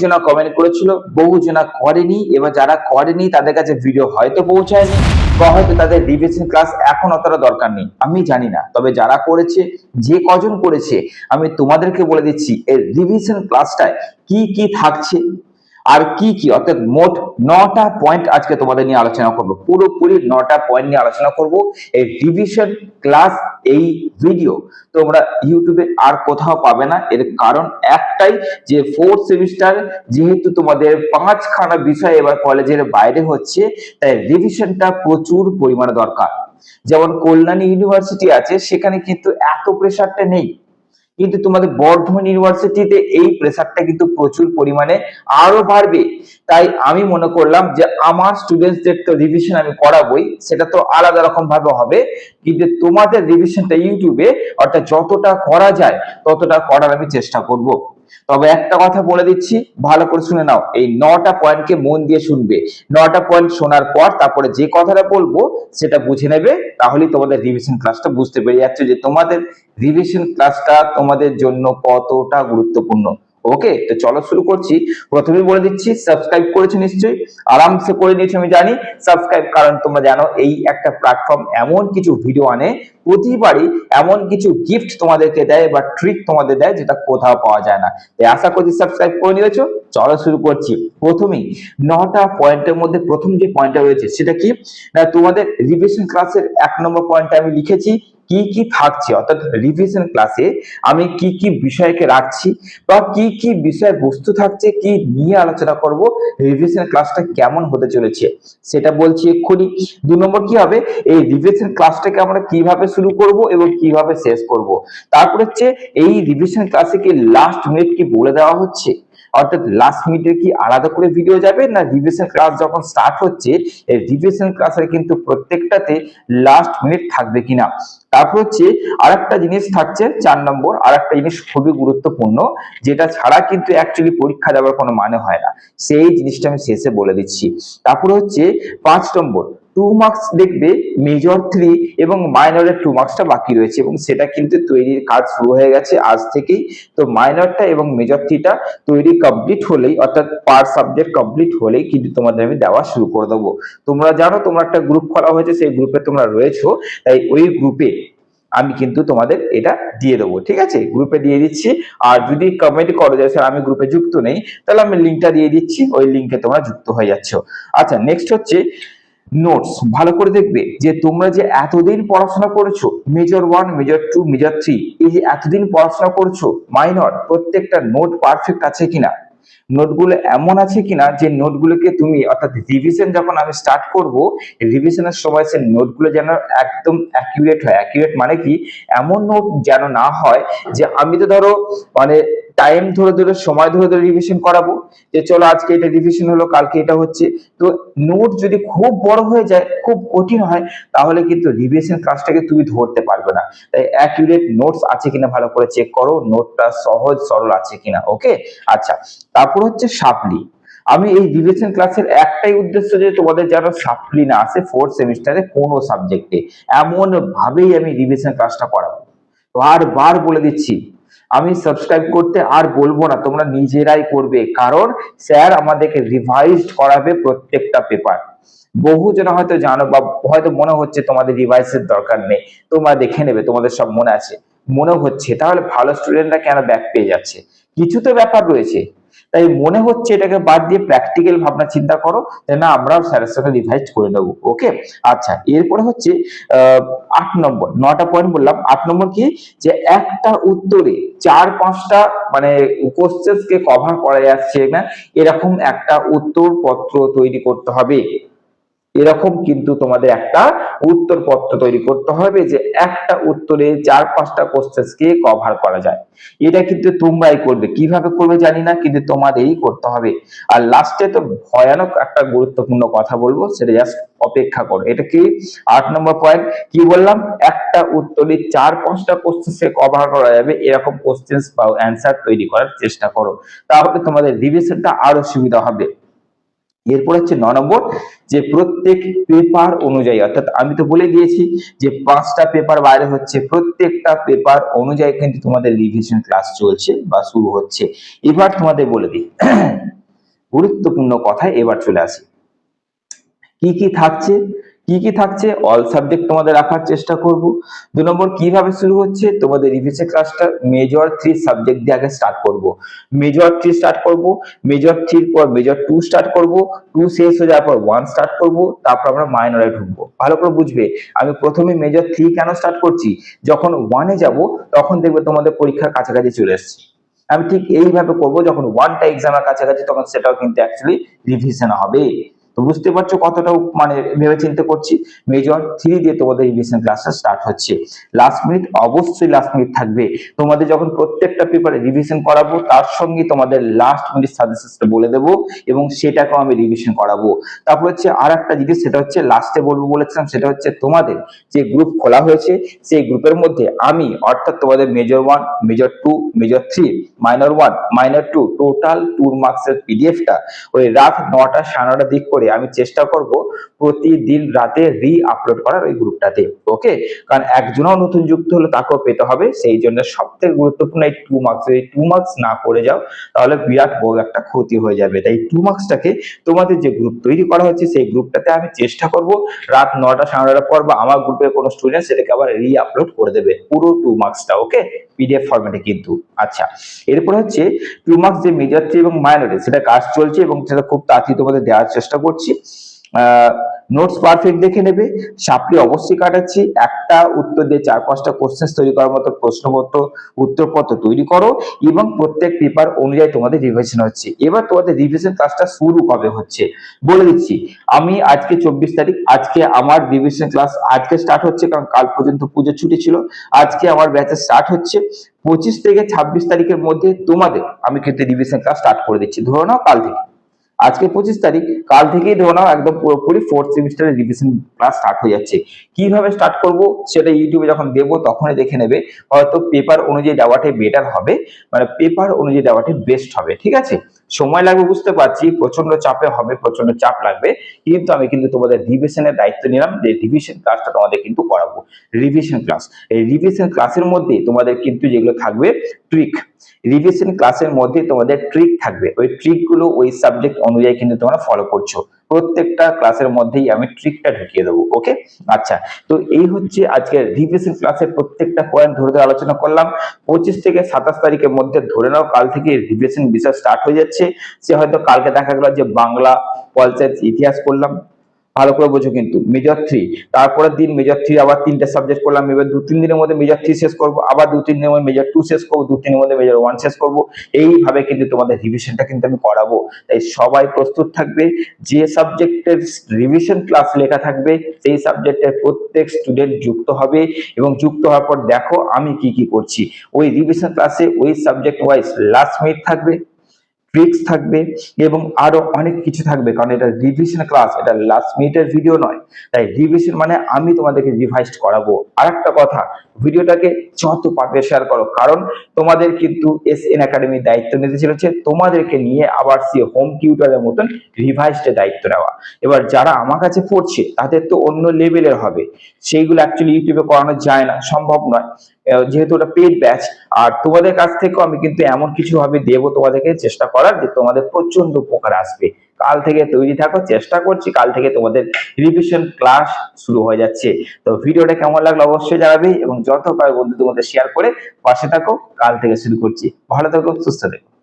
জনা কমেন্ট করেছিল, বহু জনা করেনি। এবার যারা করেনি, তাদের কাছে ভিডিও হয়তো পৌঁছায়নি, বা হয়তো তাদের রিভিশন ক্লাস এখন অতটা দরকার নেই। আমি জানি না, তবে যারা করেছে, যে কজন করেছে, আমি তোমাদেরকে বলে দিচ্ছি এই রিভিশন ক্লাসটায় কি কি থাকছে আর কি কি? অর্থাৎ মোট নটা পয়েন্ট আজকে তোমাদের নিয়ে আলোচনা করব। পুরোপুরি নটা পয়েন্ট নিয়ে আলোচনা করব। এই রিভিশন ক্লাস এই ভিডিও তোমরা ইউটিউবে আর কোথাও পাবে না। এর কারণ একটাই যে ফোর্থ সেমিস্টার যেহেতু তোমাদের পাঁচখানা বিষয় এবার কলেজের বাইরে হচ্ছে, তাই রিভিশনটা প্রচুর পরিমাণে দরকার। যেমন কল্যাণী ইউনিভার্সিটি আছে, সেখানে কিন্তু এত প্রেশারটা নেই। কিন্তু তোমাদের বর্ধমান ইউনিভার্সিটিতে এই প্রেসারটা কিন্তু প্রচুর পরিমাণে আরও বাড়বে। তাই আমি মনে করলাম যে আমার স্টুডেন্টসদের তো রিভিশন আমি করাবই, সেটা তো আলাদা রকম ভাবে হবে। কিন্তু তোমাদের রিভিশনটা ইউটিউবে অর্থাৎ যতটা করা যায়, ততটা করার আমি চেষ্টা করব। তবে একটা কথা বলে দিচ্ছি, ভালো করে শুনে নাও। এই নটা পয়েন্টকে মন দিয়ে শুনবে। নটা পয়েন্ট শোনার পর তারপরে যে কথাটা বলব সেটা বুঝে নেবে, তাহলেই তোমাদের রিভিশন ক্লাসটা বুঝতে পেরে যাচ্ছে যে তোমাদের রিভিশন ক্লাসটা তোমাদের জন্য কতটা গুরুত্বপূর্ণ। ওকে তো চলো শুরু করছি। প্রথমেই বলে দিচ্ছি সাবস্ক্রাইব করেছ নিশ্চয়ই? আরামসে করে নিয়েছো আমি জানি। সাবস্ক্রাইব কারণ তোমরা জানো, এই একটা প্ল্যাটফর্ম এমন কিছু ভিডিও আনে, প্রতিবারই এমন কিছু গিফট তোমাদেরকে দেয় বা ট্রিক তোমাদের দেয়, যেটা কোথাও পাওয়া যায় না। তাই আশা করছি সাবস্ক্রাইব করে নিয়েছো। চলো শুরু করছি। প্রথমেই নটা পয়েন্টের মধ্যে প্রথম যে পয়েন্টটা রয়েছে, সেটা কি? না, তোমাদের রিভিশন ক্লাসের এক নম্বর পয়েন্টে আমি লিখেছি। কি কি থাকছে, অর্থাৎ রিভিশন ক্লাসে আমি কি কি বিষয়কে রাখছি বা কি কি বিষয় বস্তু থাকছে, কি নিয়ে আলোচনা করব রিভিশন ক্লাসটা কেমন হতে চলেছে, সেটা বলছি এক্ষুনি। দু নম্বর কি হবে, এই রিভিশন ক্লাসটাকে আমরা কীভাবে শুরু করব এবং কীভাবে শেষ করব? তারপর হচ্ছে এই রিভিশন ক্লাসে কি লাস্ট মিনিট কি বলে দেওয়া হচ্ছে? অর্থাৎ লাস্ট মিনিটে কি আলাদা করে ভিডিও যাবে, না রিভিশন ক্লাস যখন স্টার্ট হচ্ছে, এই রিভিশন ক্লাসের কিন্তু প্রত্যেকটাতে লাস্ট মিনিট থাকবে কিনা? তারপর হচ্ছে আরেকটা জিনিস থাকছে চার নম্বর, আরেকটা জিনিস খুবই গুরুত্বপূর্ণ, যেটা ছাড়া কিন্তু অ্যাকচুয়ালি পরীক্ষা দেওয়ার কোনো মানে হয় না। সেই জিনিসটা আমি শেষে বলে দিচ্ছি। তারপর হচ্ছে পাঁচ নম্বর টু মার্কস দেখবে মেজর থ্রি এবং মাইনরের টু মার্কসটা বাকি রয়েছে এবং সেটা কিন্তু তৈরির কাজ শুরু হয়ে গেছে আজ থেকেই। তো মাইনরটা এবং মেজর থ্রিটা তৈরি কমপ্লিট হলেই, অর্থাৎ পার সাবজেক্ট কমপ্লিট হলেই কিন্তু তোমাদের আমি দেওয়া শুরু করে দেবো। তোমরা জানো তোমরা একটা গ্রুপ খোলা হয়েছে, সেই গ্রুপে তোমরা রয়েছো, তাই ওই গ্রুপে আমি কিন্তু তোমাদের এটা দিয়ে দেবো, ঠিক আছে? গ্রুপে দিয়ে দিচ্ছি। আর যদি কমেন্ট করো যে, স্যার, আমি গ্রুপে যুক্ত নেই তাহলে আমি লিঙ্কটা দিয়ে দিচ্ছি, ওই লিঙ্কে তোমরা যুক্ত হয়ে যাচ্ছ। আচ্ছা নেক্সট হচ্ছে নোটস ভালো করে দেখবে যে, তোমরা যে এতদিন পড়াশোনা করেছ major one major two major three এই যে এতদিন পড়াশোনা করছ মাইনর প্রত্যেকটা নোট পারফেক্ট আছে কিনা? নোটগুলো এমন আছে কিনা যে নোটগুলোকে তুমি, অর্থাৎ রিভিশন যখন আমি স্টার্ট করব রিভিশনের সময় সে নোটগুলো যেন একদম অ্যাকিউরেট হয়। অ্যাকিউরেট মানে কি? এমন নোট যেন না হয় যে আমি তো ধরো মানে টাইম ধরে ধরে, সময় ধরে ধরে রিভিশন করাবো। যে চলো আজকে এটা রিভিশন হলো, কালকে এটা হচ্ছে। তো নোট যদি খুব বড় হয়ে যায়, খুব কঠিন হয়, তাহলে কিন্তু রিভিশন ক্লাসটাকে তুমি ধরতে পারবে না। তাই অ্যাকিউরেট নোটস আছে কিনা ভালো করে চেক করো। নোটটা সহজ, সরল আছে কিনা ওকে আচ্ছা তারপর হচ্ছে সাপলি আমি এই রিভিশন ক্লাসের একটাই উদ্দেশ্য যে তোমাদের যেন সাপ্লি না আসে ফোর্থ সেমিস্টারে কোনো সাবজেক্টে এমন ভাবেই আমি রিভিশন ক্লাসটা করাবো বারবার বলে দিচ্ছি আমি সাবস্ক্রাইব করতে আর বলব না, তোমরা নিজেরাই করবে। কারণ স্যার আমাদেরকে রিভাইজড করাবে প্রত্যেকটা পেপার বহু জন হয়তো জানো বা হয়তো মনে হচ্ছে তোমাদের রিভাইসের দরকার নেই। তোমরা দেখে নেবে, তোমাদের সব মনে আছে। মনে হচ্ছে, তাহলে ভালো স্টুডেন্টরা কেন ব্যাক পেয়ে যাচ্ছে? কিছু তো ব্যাপার রয়েছে। তাই মনে হচ্ছে এটাকে বাদ দিয়ে প্র্যাকটিক্যাল ভাবনা চিন্তা করো যে না? আমরা স্যারের সাথে রিভাইজ করে নেব ওকে আচ্ছা এরপরে হচ্ছে আট নম্বর, নটা পয়েন্ট বললাম। আট নম্বর কি? যে একটা উত্তরে চার পাঁচটা মানে কোশ্চেন কে কভার করা যাচ্ছে, না? এরকম একটা উত্তর পত্র তৈরি করতে হবে। এরকম কিন্তু তোমাদের একটা উত্তর পত্র তৈরি করতে হবে যে একটা উত্তরে চার পাঁচটা কোশ্চেন্স কে কভার করা যায়। এটা কিন্তু তোমরাই করবে। কীভাবে করবে জানি না, কিন্তু তোমাদেরই করতে হবে। আর লাস্টে তো ভয়ানক একটা গুরুত্বপূর্ণ কথা বলব, সেটা জাস্ট অপেক্ষা করো। এটা কি? আট নম্বর পয়েন্ট কি বললাম? একটা উত্তরে চার পাঁচটা কোশ্চেন্স কভার করা যাবে, এরকম কোশ্চেন্স বা অ্যান্সার তৈরি করার চেষ্টা করো। তাহলে তোমাদের রিভিশনটা আরও সুবিধা হবে। এরপর হচ্ছে ন নম্বর, যে প্রত্যেক পেপার অনুযায়ী, অর্থাৎ আমি তো বলে দিয়েছি যে পাঁচটা পেপার বাইরে হচ্ছে, প্রত্যেকটা পেপার অনুযায়ী কিন্তু তোমাদের রিভিশন ক্লাস চলছে বা শুরু হচ্ছে। এবার তোমাদের বলে দিই, গুরুত্বপূর্ণ কথায় এবার চলে আসি। কি কি থাকছে? কি কি থাকছে? অল সাবজেক্ট তোমাদের রাখার চেষ্টা করব। দু নম্বর, কীভাবে শুরু হচ্ছে? তোমাদের রিভিশন ক্লাসটা মেজর থ্রি সাবজেক্ট দিয়ে আগে স্টার্ট করব। মেজর থ্রি স্টার্ট করব মেজর থ্রির পর মেজর টু স্টার্ট করব টু শেষ হয়ে যাওয়ার পর ওয়ান স্টার্ট করব, তারপর আমরা মাইনরে ঢুকবো। ভালো করে বুঝবে, আমি প্রথমে মেজর থ্রি কেন স্টার্ট করছি? যখন ওয়ানে যাব, তখন দেখবে তোমাদের পরীক্ষার কাছাকাছি চলে এসেছে। আমি ঠিক এইভাবে করব, যখন ওয়ানটা এক্সামের কাছাকাছি, তখন সেটাও কিন্তু অ্যাকচুয়ালি রিভিশন হবে। তো বুঝতে পারছ কতটা মানে ভেবে চিন্তা করছি? মেজর থ্রি দিয়ে তোমাদের রিভিশন ক্লাসটা স্টার্ট হচ্ছে। লাস্ট মিনিট অবশ্যই লাস্ট মিনিট থাকবে। তোমাদের যখন প্রত্যেকটা পেপারে রিভিশন করাবো, তার সঙ্গে তোমাদের লাস্ট মিনিট সাজেশনটা বলে দেবো এবং সেটাকেও আমি রিভিশন করাবো। তারপর হচ্ছে আর একটা জিনিস, সেটা হচ্ছে লাস্টে বলব বলেছিলাম, সেটা হচ্ছে তোমাদের যে গ্রুপ খোলা হয়েছে, সেই গ্রুপের মধ্যে আমি, অর্থাৎ তোমাদের major one major two major three minor one minor two total two মার্কসের পিডিএফটা ওই রাত নটা সাড়ে নটা দিক করে আমি চেষ্টা করব প্রতিদিন রাতে রি আপলোড করার ওই গ্রুপটাতে ওকে কারণ একজনও নতুন যুক্ত হলে তাকেও পেতে হবে, সেই জন্য সব থেকে গুরুত্বপূর্ণ এই টু মার্কস এই টু মার্কস না করে যাও, তাহলে বিরাট বড় একটা ক্ষতি হয়ে যাবে। তাই টু মার্কসটাকে তোমাদের যে গ্রুপ তৈরি করা হচ্ছে সেই গ্রুপটাতে আমি চেষ্টা করব রাত নটা সাড়ে নটার পর বা আমার গ্রুপের কোনো স্টুডেন্ট সেটাকে আবার রি আপলোড করে দেবে, পুরো টু মার্কসটা ওকে পিডিএফ ফরম্যাটে কিন্তু। আচ্ছা এরপর হচ্ছে টু মার্কস যে মেজর এবং মাইনরে সেটা কাজ চলছে এবং সেটা খুব তাড়াতাড়ি তোমাদের দেওয়ার চেষ্টা করছি। নোটস পারফেক্ট দেখে নেবে। সাপলি অবশ্যই কাটাচ্ছি। একটা উত্তর দিয়ে চার পাঁচটা কোশ্চেন তৈরি করার মতো প্রশ্নপত্র, উত্তরপত্র তৈরি করো এবং প্রত্যেক পেপার অনুযায়ী তোমাদের রিভিশন হচ্ছে। এবার তোমাদের রিভিশন ক্লাসটা শুরু কবে হচ্ছে? বলে দিচ্ছি, আমি আজকে চব্বিশ তারিখ, আজকে আমার রিভিশন ক্লাস আজকে স্টার্ট হচ্ছে কারণ কাল পর্যন্ত পুজোর ছুটি ছিল। আজকে আমার ব্যাচে স্টার্ট হচ্ছে। পঁচিশ থেকে ছাব্বিশ তারিখের মধ্যে তোমাদের আমি কিন্তু রিভিশন ক্লাস স্টার্ট করে দিচ্ছি। ধরে নাও কাল থেকে। আজকে পঁচিশ তারিখ, কাল থেকেই ধরে নাও একদম পুরোপুরি ফোর্থ সেমিস্টারের রিভিশন ক্লাস স্টার্ট হয়ে যাচ্ছে। কীভাবে স্টার্ট করব সেটা ইউটিউবে যখন দেবো তখনই দেখে নেবে। হয়তো পেপার অনুযায়ী দেওয়াটাই বেটার হবে মানে পেপার অনুযায়ী দেওয়াটাই বেস্ট হবে, ঠিক আছে? সময় লাগবে বুঝতে পারছি প্রচণ্ড চাপে হবে প্রচণ্ড চাপ লাগবে, কিন্তু আমি কিন্তু তোমাদের রিভিশনের দায়িত্ব নিলাম যে রিভিশন ক্লাসটা তোমাদের কিন্তু করাবো। রিভিশন ক্লাস এই রিভিশন ক্লাসের মধ্যে তোমাদের কিন্তু যেগুলো থাকবে ট্রিক রিভিশন ক্লাসের মধ্যে তোমাদের ট্রিক থাকবে। ওই ট্রিকগুলো ওই সাবজেক্ট অনুযায়ী কিন্তু তোমরা ফলো করছ। প্রত্যেকটা ক্লাসের মধ্যেই আমি ট্রিকটা ঢুকিয়ে দেবো ওকে আচ্ছা তো এই হচ্ছে আজকের রিভিশন ক্লাসের প্রত্যেকটা পয়েন্ট ধরে ধরে আলোচনা করলাম। পঁচিশ থেকে সাতাশ তারিখের মধ্যে ধরে নাও, কাল থেকে রিভিশন বিষয় স্টার্ট হয়ে যাচ্ছে। সে হয়তো কালকে দেখা গেল যে বাংলা, পলসের ইতিহাস করলাম ভালো করে বোঝো কিন্তু। মেজর থ্রি তারপরের দিন মেজর থ্রি আবার তিনটে সাবজেক্ট করলাম, এবার দু তিন দিনের মধ্যে মেজর থ্রি শেষ করব, আবার দু তিন দিনের মধ্যে মেজর টু শেষ করব, দু তিনের মধ্যে মেজর ওয়ান শেষ করব। এইভাবে কিন্তু তোমাদের রিভিশনটা কিন্তু আমি করাবো। তাই সবাই প্রস্তুত থাকবে, যে সাবজেক্টের রিভিশন ক্লাস লেখা থাকবে, সেই সাবজেক্টের প্রত্যেক স্টুডেন্ট যুক্ত হবে এবং যুক্ত হওয়ার পর দেখো আমি কি কি করছি। ওই রিভিশন ক্লাসে ওই সাবজেক্ট ওয়াইজ লাস্ট মিনিট থাকবে। ট্রিক্স থাকবে এবং আরও অনেক কিছু থাকবে। কারণ এটা রিভিশন ক্লাস এটা লাস্ট মিনিটের ভিডিও নয়। তাই রিভিশন মানে আমি তোমাদেরকে রিভাইজ করাবো। আরেকটা কথা ভিডিওটাকে যত পারবে শেয়ার করো। কারণ তোমাদের কিন্তু এস এন একাডেমির দায়িত্ব নিতে চলেছে। তোমাদেরকে নিয়ে আবার সে হোম টিউটারের মতন রিভাইজডের দায়িত্ব নেওয়া। এবার যারা আমার কাছে পড়ছে, তাদের তো অন্য লেভেলের হবে। সেইগুলো অ্যাকচুয়ালি ইউটিউবে করানো যায় না, সম্ভব নয়। যেহেতু ওটা পেড ব্যাচ আর তোমাদের কাছ থেকেও আমি কিন্তু এমন কিছু ভাবে দেবো তোমাদেরকে চেষ্টা করার যে তোমাদের প্রচণ্ড উপকার আসবে। কাল থেকে তৈরি থাকো, চেষ্টা করছি, কাল থেকে তোমাদের রিভিশন ক্লাস শুরু হয়ে যাচ্ছে। তো ভিডিওটা কেমন লাগল অবশ্যই জানাবে এবং যত পারে বন্ধু তোমাদের শেয়ার করে পাশে থাকো। কাল থেকে শুরু করছি। ভালো থাকো, সুস্থ থেকো।